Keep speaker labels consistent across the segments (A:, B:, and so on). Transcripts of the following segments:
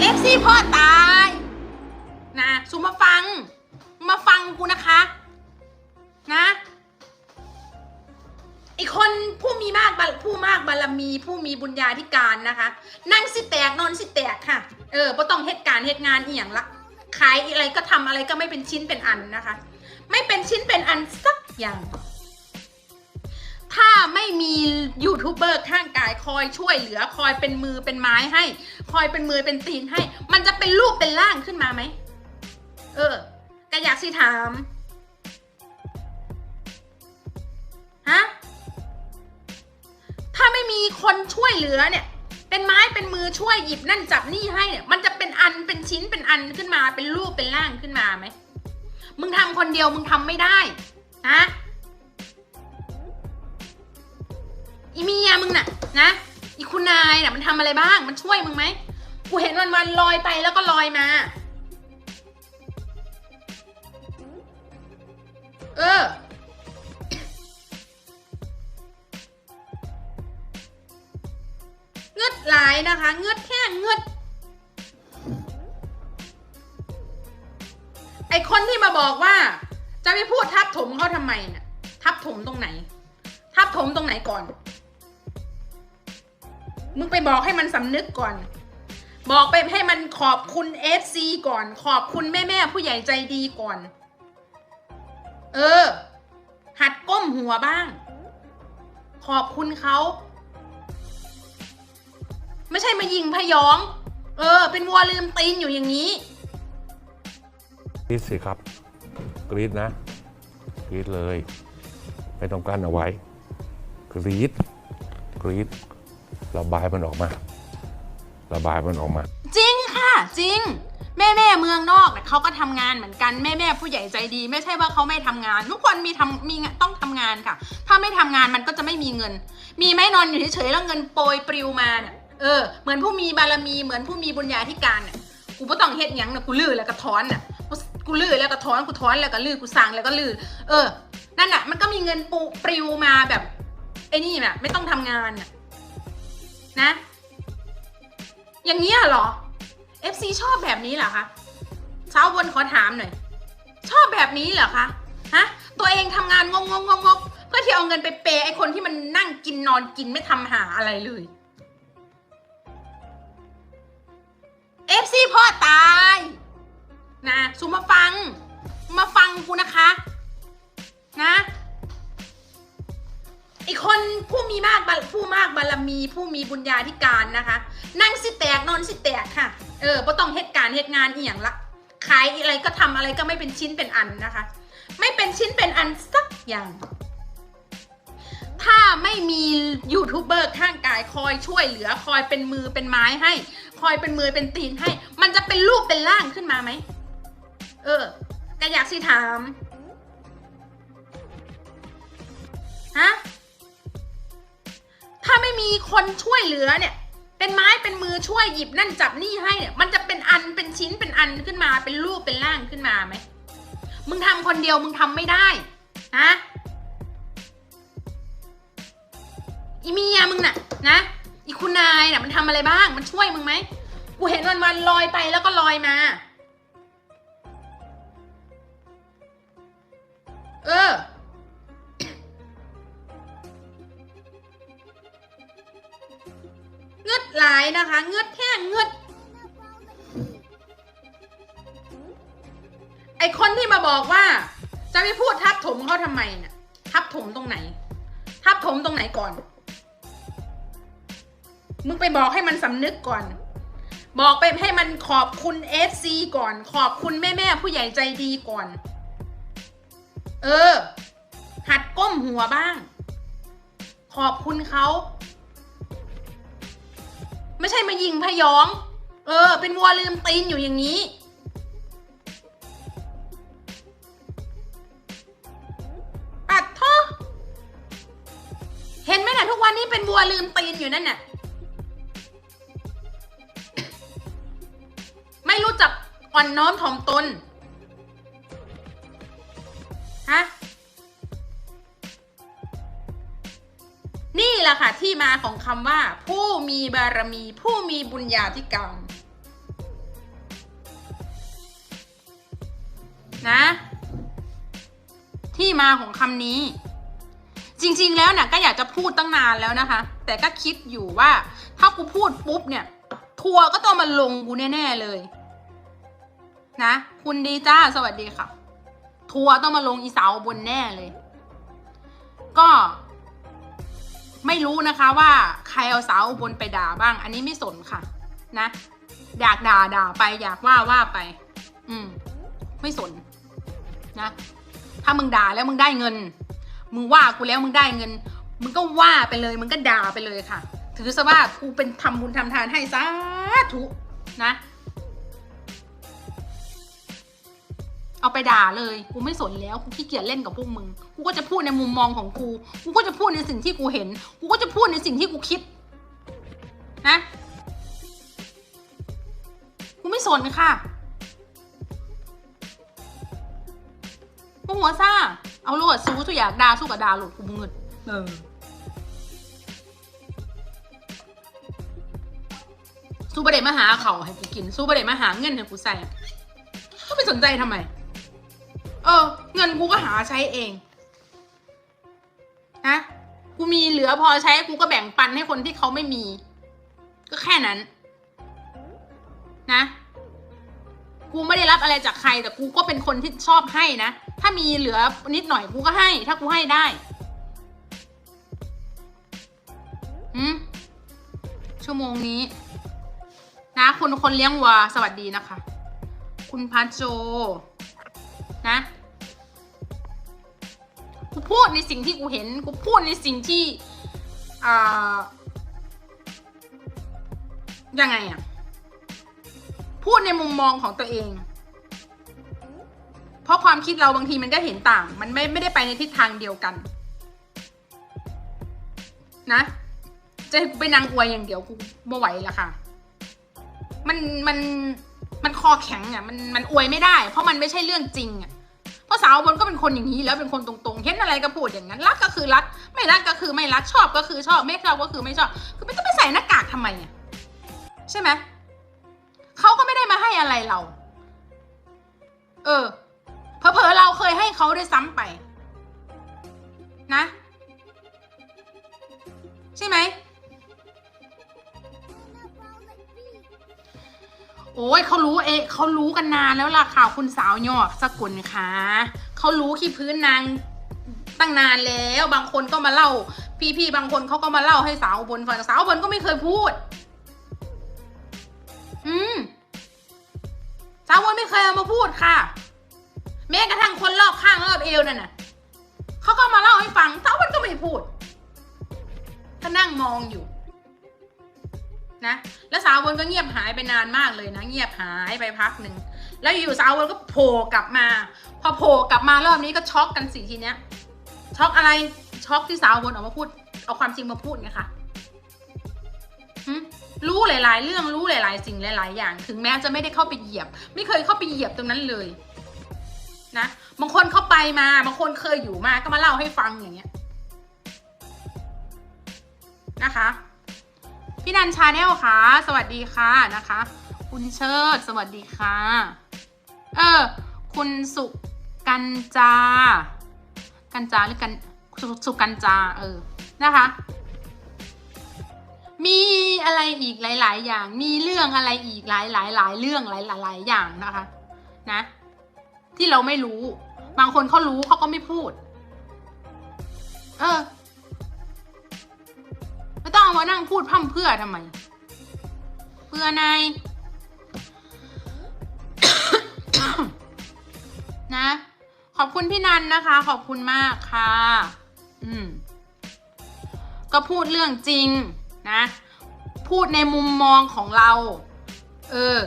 A: เอฟซีพ่อตาย นะซูมาฟัง มาฟังกูนะคะ นะอีกคนผู้มีมากผู้มากบารมีผู้มีบุญญาธิการนะคะ นั่งสิแตกนอนสิแตกค่ะ เออบ่ต้องเหตุการณ์เหตุงานอีหยังละขายอะไรก็ทำอะไรก็ไม่เป็นชิ้นเป็นอันนะคะ ไม่เป็นชิ้นเป็นอันสักอย่าง ถ้าไม่มียูทูบเบอร์ข้างกายคอยช่วยเหลือคอยเป็นมือเป็นไม้ให้ คอยเป็นมือเป็นตีนให้ มันจะเป็นรูปเป็นร่างขึ้นมาไหม เออก็อยากสิถาม ฮะ ถ้าไม่มีคนช่วยเหลือเนี่ย เป็นไม้เป็นมือช่วยหยิบนั่นจับนี่ให้เนี่ย มันจะเป็นอันเป็นชิ้นเป็นอันขึ้นมา เป็นรูปเป็นร่างขึ้นมาไหม มึงทำคนเดียวมึงทำไม่ได้ฮะ อีเมียมึงน่ะนะอีคุณนายน่ะมันทำอะไรบ้าง มันช่วยมึงไหมกูเห็นวันวันลอยไปแล้วก็ลอยมา เออ เงืดหลายนะคะ เงืดแค่เงืดไอคนที่มาบอกว่า จะไปพูดทับถมเขาทำไมน่ะ ทับถมตรงไหน ทับถมตรงไหนก่อน มึงไปบอกให้มันสำนึกก่อน บอกไปให้มันขอบคุณเอฟซีก่อน ขอบคุณแม่แม่ๆผู้ใหญ่ใจดีก่อน เออ หัดก้มหัวบ้าง ขอบคุณเขาไม่ใช่มายิงพยอง เออ เป็นวัวลืมตีนอยู่อย่างนี้
B: กรีดสิครับ กรีดนะ กรีดเลย ไม่ต้องกั้นเอาไว้ กรีดกรีดระบายมันออกมา ระบายมันออกมา
A: จริงค่ะจริง แม่แม่เมืองนอกเนี่ยเขาก็ทำงานเหมือนกันแม่แม่ผู้ใหญ่ใจดี ไม่ใช่ว่าเขาไม่ทำงาน ทุกคนมีทำมีต้องทำงานค่ะ ถ้าไม่ทำงานมันก็จะไม่มีเงิน มีไหมนอนอยู่เฉยๆแล้วเงินโปรยปลิวมาเนี่ยเออเหมือนผู้มีบารมีเหมือนผู้มีบุญญาธิการเนี่ยกูไม่ต้องเฮ็ดหยังนะกูลื้อแล้วก็ถอนน่ะกูกูลื้อแล้วก็ถอนกูถอนแล้วก็ลื้อกูสั่งแล้วก็ลื้อเออนั่นน่ะมันก็มีเงินปูปลิวมาแบบ ไอ้นี่น่ะไม่ต้องทำงานน่ะนะอย่างนี้ยเหรอ FC ชอบแบบนี้เหรอคะเช้าบนขอถามหน่อย ชอบแบบนี้เหรอคะฮะตัวเองทำงานงงงงงงเพื่อที่เอาเงินไปเปย์ไอคนที่มันนั่งกินนอนกินไม่ทำหาอะไรเลย FC พ่อตายนะซูมาฟัง มาฟังกูนะคะ นะ อีกคนผู้มีมากผู้มากบารมี ผู้มีบุญญาธิการนะคะ นั่งสิแตกนอนสิแตกค่ะ เออบ่ต้องเหตุการณ์เหตุงานอีหยังละขายอะไรก็ทำอะไรก็ไม่เป็นชิ้นเป็นอันนะคะ ไม่เป็นชิ้นเป็นอันสักอย่าง ถ้าไม่มียูทูบเบอร์ข้างกายคอยช่วยเหลือคอยเป็นมือเป็นไม้ให้ คอยเป็นมือเป็นตีนให้ มันจะเป็นรูปเป็นร่างขึ้นมาไหมเออก็อยากสิถามฮะ ถ้าไม่มีคนช่วยเหลือเนี่ย เป็นไม้เป็นมือช่วยหยิบนั่นจับนี่ให้เนี่ย มันจะเป็นอันเป็นชิ้นเป็นอันขึ้นมา เป็นรูปเป็นร่างขึ้นมาไหมมึงทำคนเดียวมึงทำไม่ได้ฮะอีเมียมึงน่ะ นะอีคุณนายน่ะมันทำอะไรบ้าง มันช่วยมึงไหมกูเห็นวันวันลอยไปแล้วก็ลอยมา เออ งืดหลายนะคะเงืดแค่เงืดไอคนที่มาบอกว่า จะไปพูดทับถมเขาทำไมน่ะทับถมตรงไหน ทับถมตรงไหนก่อน มึงไปบอกให้มันสำนึกก่อน บอกไปให้มันขอบคุณเอฟซีก่อน ขอบคุณแม่แม่ผู้ใหญ่ใจดีก่อน เออ หัดก้มหัวบ้าง ขอบคุณเขา ไม่ใช่มายิงพยอง เออ เป็นวัวลืมตีนอยู่อย่างนี้ ปัดท่อเห็นไหมน่ะทุกวันนี้เป็นวัวลืมตีนอยู่นั่นน่ะ ไม่รู้จักอ่อนน้อมถ่อมตน ฮะ นี่แหละค่ะที่มาของคำว่า ผู้มีบารมี ผู้มีบุญญาธิการนะ ที่มาของคำนี้ จริง ๆ แล้วนะ่ะก็อยากจะพูดตั้งนานแล้วนะคะ แต่ก็คิดอยู่ว่า ถ้ากูพูดปุ๊บเนี่ย ทัวร์ก็ต้องมาลงกูแน่ ๆ เลย นะ คุณดีจ้าสวัสดีค่ะ ทัวร์ต้องมาลงอีสาวบนแน่เลย ก็ ไม่รู้นะคะว่าใครเอาสาวอุบนไปด่าบ้าง อันนี้ไม่สนค่ะนะ อยากด่าด่าไป อยากว่าว่าไป อืม ไม่สน นะ ถ้ามึงด่าแล้วมึงได้เงิน มึงว่ากูแล้วมึงได้เงิน มึงก็ว่าไปเลย มึงก็ด่าไปเลยค่ะ ถือซะว่ากูเป็นทำบุญทำทานให้สาธุนะ เอาไปด่าเลยกูไม่สนแล้วกูขี้เกียจเล่นกับพวกมึงกูก็จะพูดในมุมมองของกูกูก็จะพูดในสิ่งที่กูเห็น กูก็จะพูดในสิ่งที่กูคิด นะกูไม่สนค่ะกูหัวซ่า เอาโลดสู้ทุกอยากด่าสู้กับด่าโหลดกูมึงเงินเออสู้ประเด็มาหาเขาให้กูกินสู้ประเด็มาหาเงินให้กูใส่ก็ไม่สนใจทำไมเออ เงินกูก็หาใช้เองนะกูมีเหลือพอใช้กูก็แบ่งปันให้คนที่เขาไม่มี ก็แค่นั้น นะ กูไม่ได้รับอะไรจากใคร แต่กูก็เป็นคนที่ชอบให้นะ ถ้ามีเหลือนิดหน่อยกูก็ให้ ถ้ากูให้ได้อืมชั่วโมงนี้ นะคุณคนเลี้ยงวัวสวัสดีนะคะ คุณพัชโจ นะ กูพูดในสิ่งที่กูเห็น กูพูดในสิ่งที่อ่ายังไงอะพูดในมุมมองของตัวเอง เพราะความคิดเราบางทีมันก็เห็นต่าง มันไม่ไม่ได้ไปในทิศทางเดียวกัน นะ จะกูไปนางอวยอย่างเดียวกูไม่ไหวละค่ะ มันมันมันคอแข็งอะ มันมันอวยไม่ได้ เพราะมันไม่ใช่เรื่องจริงอะ เพราะสาวบนก็เป็นคนอย่างนี้แล้วเป็นคนตรงๆ เห็นอะไรก็พูดอย่างนั้นรักก็คือรัก ไม่รักก็คือไม่รักชอบก็คือชอบไม่ชอบก็คือไม่ชอบ คือไม่ต้องไปใส่หน้ากากทำไมอะใช่ไหมเขาก็ไม่ได้มาให้อะไรเรา เออเผลอๆเราเคยให้เขาด้วยซ้ำไป นะ ใช่ไหม โอ้ยเขารู้เองเขารู้กันนานแล้วล่ะค่ะคุณสาวหยอดสกุลค่ะเขารู้ขี้พื้นนางตั้งนานแล้ว บางคนก็มาเล่า พี่ๆบางคนเขาก็มาเล่าให้สาวอุบนฟังสาวอุบนก็ไม่เคยพูด อืมสาวอุบนไม่เคยเอามาพูดค่ะ แม้กระทั่งคนรอบข้างรอบเอวนั่นน่ะเขาก็มาเล่าให้ฟังสาวอุบนก็ไม่พูดก็นั่งมองอยู่ นะแล้วสาวบนก็เงียบหายไปนานมากเลยนะ เงียบหายไปพักหนึ่งแล้วอยู่สาวบนก็โผล่กลับมา พอโผล่กลับมารอบนี้ก็ช็อกกันสิทีเนี้ยช็อกอะไรช็อกที่สาวบนออกมาพูด เอาความจริงมาพูดไงคะรู้หลาย ๆ เรื่องรู้หลาย ๆ สิ่งหลาย ๆ อย่าง ถึงแม้จะไม่ได้เข้าไปเหยียบ ไม่เคยเข้าไปเหยียบตรงนั้นเลย นะบางคนเข้าไปมาบางคนเคยอยู่มาก็มาเล่าให้ฟังอย่างเงี้ยนะคะ พี่นันชาแนลค่ะ สวัสดีค่ะนะคะ คุณเชิด สวัสดีค่ะ เออ คุณสุกันจา กันจาหรือกันสุสุกันจา เออ นะคะ มีอะไรอีกหลาย ๆ อย่าง มีเรื่องอะไรอีกหลายหลายหลายเรื่องหลายหลายหลายอย่างนะคะ นะ ที่เราไม่รู้ บางคนเขารู้เขาก็ไม่พูด เออ ไม่ต้องเอามานั่งพูดพร่ำเพื่อทำไม เพื่อนายนะ ขอบคุณพี่นันนะคะ ขอบคุณมากค่ะ อืม ก็พูดเรื่องจริงนะ พูดในมุมมองของเรา เออ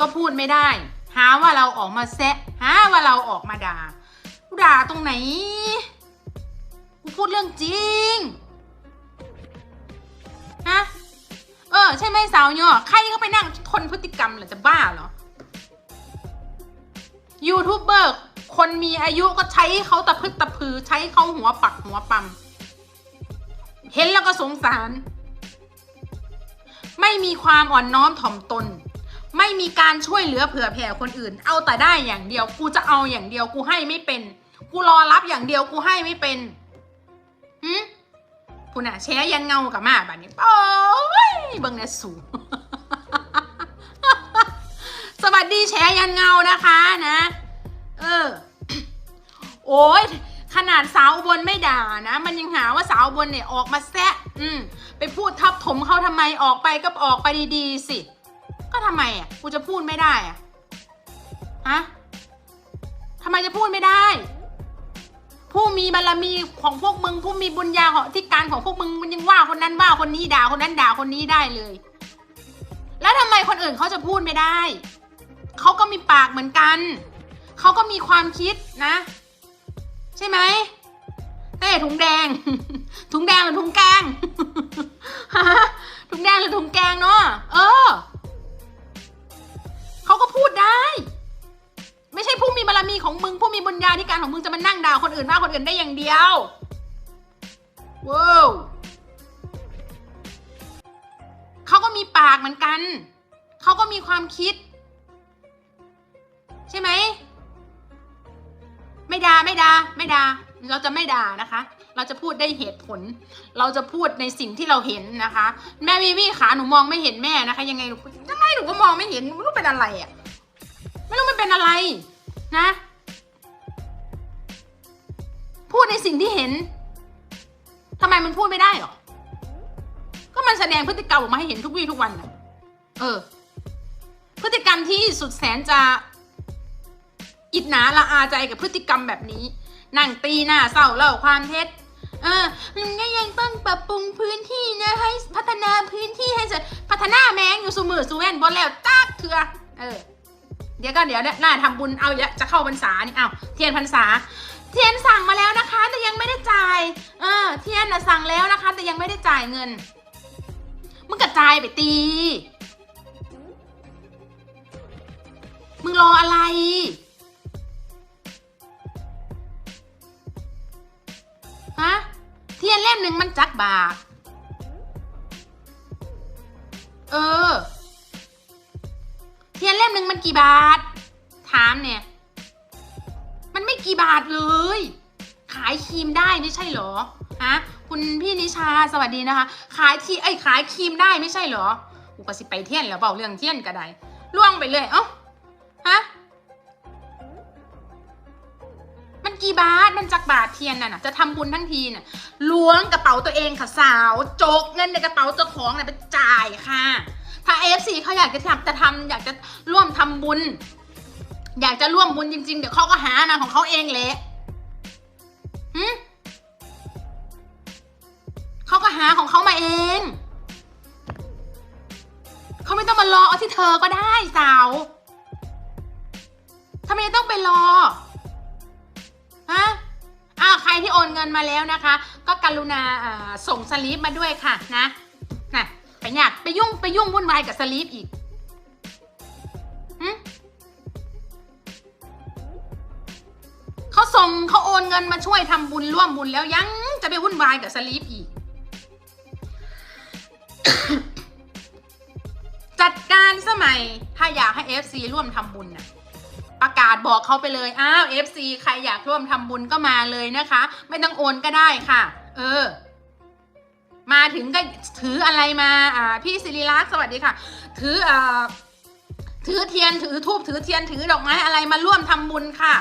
A: ก็พูดไม่ได้ หาว่าเราออกมาแซะ หาว่าเราออกมาด่า ด่าตรงไหน กูพูดเรื่องจริง ฮะ เออ ใช่ไหมสาวย่อใครก็ไปนั่งทนพฤติกรรมเหรอจะบ้าเหรอ ยูทูบเบอร์คนมีอายุก็ใช้เขาตะพึดตะพือ ใช้เขาหัวปักหัวปั๊มเห็นแล้วก็สงสาร ไม่มีความอ่อนน้อมถ่อมตน ไม่มีการช่วยเหลือเผื่อแผ่คนอื่น เอาแต่ได้อย่างเดียว กูจะเอาอย่างเดียว กูให้ไม่เป็น กูรอรับอย่างเดียว กูให้ไม่เป็นหืม คุณอะแชยันเงากับมาแบบนี้โอ้ยเบิ่งเนี่ยสูสวัสดีแชยันเงานะคะนะ เออ โอ้ยขนาดสาวบนไม่ด่านะ มันยังหาว่าสาวบนเนี่ยออกมาแซะ อืม ไปพูดทับถมเขาทำไมออกไปก็ออกไปดีๆสิ ก็ทำไมอะ กูจะพูดไม่ได้อะฮะทำไมจะพูดไม่ได้ ผู้มีบารมีของพวกมึง ผู้มีบุญญาของที่การของพวกมึงมันยังว่าคนนั้นว่าคนนี้ด่าคนนั้นด่าคนนี้ได้เลย แล้วทำไมคนอื่นเขาจะพูดไม่ได้ เขาก็มีปากเหมือนกัน เขาก็มีความคิดนะ ใช่ไหมเต้ถุงแดง ถุงแดงหรือถุงแกงถุงแดงหรือถุงแกงเนาะเออเขาก็พูดได้ ไม่ใช่ผู้มีบารมีของมึง ผู้มีบุญญาธิการของมึงจะมานั่งด่าคนอื่นว่าคนอื่นได้อย่างเดียวว้าวเขาก็มีปากเหมือนกัน เขาก็มีความคิด ใช่ไหม ไม่ด่าไม่ด่าไม่ด่าเราจะไม่ด่านะคะ เราจะพูดได้เหตุผล เราจะพูดในสิ่งที่เราเห็นนะคะ แม่วิวีขาหนูมองไม่เห็นแม่นะคะ ยังไงหนูยังไงหนูก็มองไม่เห็นไม่รู้เป็นอะไรอะ่ะ ไม่รู้มันเป็นอะไรนะ พูดในสิ่งที่เห็นทำไมมันพูดไม่ได้หรอ ก็มันแสดงพฤติกรรมออกมาให้เห็นทุกวี่ทุกวันนะเออ พฤติกรรมที่สุดแสนจะอิจนาละอาใจกับพฤติกรรมแบบนี้นั่งตีหน้าเศร้าเล่าความเท็จ เออมันก็ยังต้องปรับปรุงพื้นที่นะให้พัฒนาพื้นที่ให้เสร็จพัฒนาแมงอยู่สมือสูเว่นบนแล้วตักเถื่อเออ เดี๋ยวก็เดี๋ยวเนี่ยน่าทำบุญเอาเยอะจะเข้าพรรษานี่เอาเทียนพรรษา เทียนสั่งมาแล้วนะคะ แต่ยังไม่ได้จ่ายเออเทียนน่ะสั่งแล้วนะคะ แต่ยังไม่ได้จ่ายเงินมึงกระจายไปตี มึงรออะไรฮะเทียนเล่มหนึ่งมันจักบาทเออ ทียนเล่มหนึ่งมันกี่บาท ถามเนี่ย มันไม่กี่บาทเลย ขายครีมได้ไม่ใช่เหรอฮะคุณพี่นิชาสวัสดีนะคะ ขายทีไอ้ขายครีมได้ไม่ใช่เหรออุปสิไปเทียนแล้วเปล่าเรื่องเทียนก็ได้ล่วงไปเลยเอ้าฮะมันกี่บาทมันจักบาทเทียนน่ะจะทำบุญทั้งทีน่ะล้วงกระเป๋าตัวเองค่ะสาว โจกเงินในกระเป๋าเจ้าของน่ะไปจ่ายค่ะ ถ้า AFC เขาอยากจะทำจะทำอยากจะร่วมทำบุญ อยากจะร่วมบุญจริง ๆ เดี๋ยวเขาก็หามาของเขาเองแหละหืมเขาก็หาของเขามาเอง เขาไม่ต้องมารอเอาที่เธอก็ได้สาวทำไมต้องไปรอ ฮะอ้าวใครที่โอนเงินมาแล้วนะคะ ก็กรุณาส่งสลิปมาด้วยค่ะนะ ไปอยากไปยุ่งไปยุ่งวุ่นวายกับสลิปอีกเขาส่งเขาโอนเงินมาช่วยทำบุญร่วมบุญแล้วยังจะไปวุ่นวายกับสลิปอีก จัดการสมัย ถ้าอยากให้ FC ร่วมทำบุญน่ะประกาศบอกเขาไปเลย อ้าว FC ใครอยากร่วมทำบุญก็มาเลยนะคะ ไม่ต้องโอนก็ได้ค่ะ เออ มาถึงก็ถืออะไรมาอ่าพี่ศิริลักษ์สวัสดีค่ะ ถืออ่าถือเทียนถือทูบถือเทียนถือดอกไม้อะไรมาร่วมทำบุญค่ะ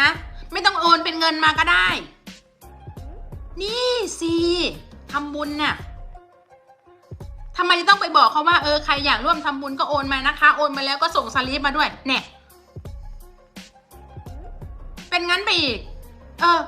A: นะ ไม่ต้องโอนเป็นเงินมาก็ได้ นี่สิทำบุญน่ะทำไมจะต้องไปบอกเขาว่าเออใครอยากร่วมทำบุญก็โอนมานะคะ โอนมาแล้วก็ส่งสลิปมาด้วย เนี่ย เป็นงั้นไปอีก เออ